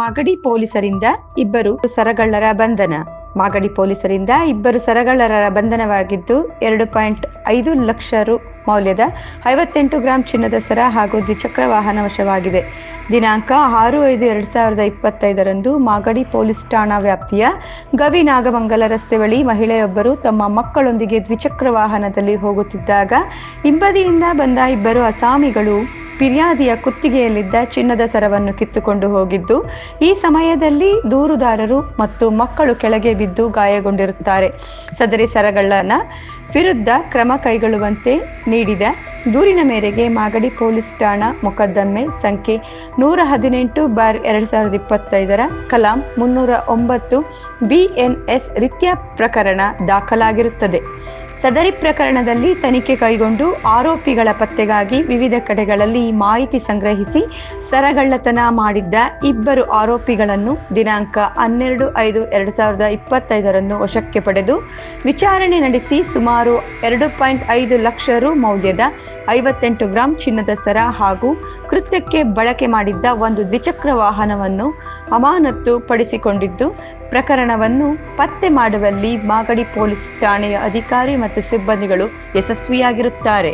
ಮಾಗಡಿ ಪೊಲೀಸರಿಂದ ಇಬ್ಬರು ಸರಗಳ್ಳರ ಬಂಧನ. ಮಾಗಡಿ ಪೊಲೀಸರಿಂದ ಇಬ್ಬರು ಸರಗಳ್ಳರ ಬಂಧನವಾಗಿದ್ದು ಎರಡು ಪಾಯಿಂಟ್ ಐದು ಲಕ್ಷ ರು ಮೌಲ್ಯದ ಐವತ್ತೆಂಟು ಗ್ರಾಂ ಚಿನ್ನದ ಸರ ಹಾಗೂ ದ್ವಿಚಕ್ರ ವಾಹನ ವಶವಾಗಿದೆ. ದಿನಾಂಕ ಆರು ಐದು ಎರಡು ಸಾವಿರದ ಇಪ್ಪತ್ತೈದರಂದು ಮಾಗಡಿ ಪೊಲೀಸ್ ಠಾಣಾ ವ್ಯಾಪ್ತಿಯ ಗವಿ ನಾಗಮಂಗಲ ರಸ್ತೆ ಬಳಿ ಮಹಿಳೆಯೊಬ್ಬರು ತಮ್ಮ ಮಕ್ಕಳೊಂದಿಗೆ ದ್ವಿಚಕ್ರ ವಾಹನದಲ್ಲಿ ಹೋಗುತ್ತಿದ್ದಾಗ ಹಿಂಬದಿಯಿಂದ ಬಂದ ಇಬ್ಬರು ಅಸಾಮಿಗಳು ಫಿರ್ಯಾದಿಯ ಕುತ್ತಿಗೆಯಲ್ಲಿದ್ದ ಚಿನ್ನದ ಸರವನ್ನು ಕಿತ್ತುಕೊಂಡು ಹೋಗಿದ್ದು, ಈ ಸಮಯದಲ್ಲಿ ದೂರುದಾರರು ಮತ್ತು ಮಕ್ಕಳು ಕೆಳಗೆ ಬಿದ್ದು ಗಾಯಗೊಂಡಿರುತ್ತಾರೆ. ಸದರಿ ಸರಗಳನ್ನ ವಿರುದ್ಧ ಕ್ರಮ ಕೈಗೊಳ್ಳುವಂತೆ ನೀಡಿದ ದೂರಿನ ಮೇರೆಗೆ ಮಾಗಡಿ ಪೊಲೀಸ್ ಠಾಣಾ ಮೊಕದ್ದಮೆ ಸಂಖ್ಯೆ ನೂರ ಹದಿನೆಂಟು ಬಾರ್ ಎರಡ್ ಸಾವಿರದ ಇಪ್ಪತ್ತೈದರ ಕಲಾಂ ಮುನ್ನೂರ ಒಂಬತ್ತು ಬಿಎನ್ಎಸ್ ರೀತ್ಯ ಪ್ರಕರಣ ದಾಖಲಾಗಿರುತ್ತದೆ. ಸದರಿ ಪ್ರಕರಣದಲ್ಲಿ ತನಿಖೆ ಕೈಗೊಂಡು ಆರೋಪಿಗಳ ಪತ್ತೆಗಾಗಿ ವಿವಿಧ ಕಡೆಗಳಲ್ಲಿ ಮಾಹಿತಿ ಸಂಗ್ರಹಿಸಿ ಸರಗಳ್ಳತನ ಮಾಡಿದ್ದ ಇಬ್ಬರು ಆರೋಪಿಗಳನ್ನು ದಿನಾಂಕ ಹನ್ನೆರಡು ಐದು ಎರಡು ಸಾವಿರದ ಇಪ್ಪತ್ತೈದರಂದು ವಶಕ್ಕೆ ಪಡೆದು ವಿಚಾರಣೆ ನಡೆಸಿ ಸುಮಾರು ಎರಡು ಪಾಯಿಂಟ್ ಐದು ಲಕ್ಷ ರು ಮೌಲ್ಯದ ಐವತ್ತೆಂಟು ಗ್ರಾಂ ಚಿನ್ನದ ಸರ ಹಾಗೂ ಕೃತ್ಯಕ್ಕೆ ಬಳಕೆ ಮಾಡಿದ್ದ ಒಂದು ದ್ವಿಚಕ್ರ ವಾಹನವನ್ನು ಅಮಾನತ್ತು ಪಡಿಸಿಕೊಂಡಿದ್ದು ಪ್ರಕರಣವನ್ನು ಪತ್ತೆ ಮಾಡುವಲ್ಲಿ ಮಾಗಡಿ ಪೊಲೀಸ್ ಠಾಣೆಯ ಅಧಿಕಾರಿ ಮತ್ತು ಸಿಬ್ಬಂದಿಗಳು ಯಶಸ್ವಿಯಾಗಿರುತ್ತಾರೆ.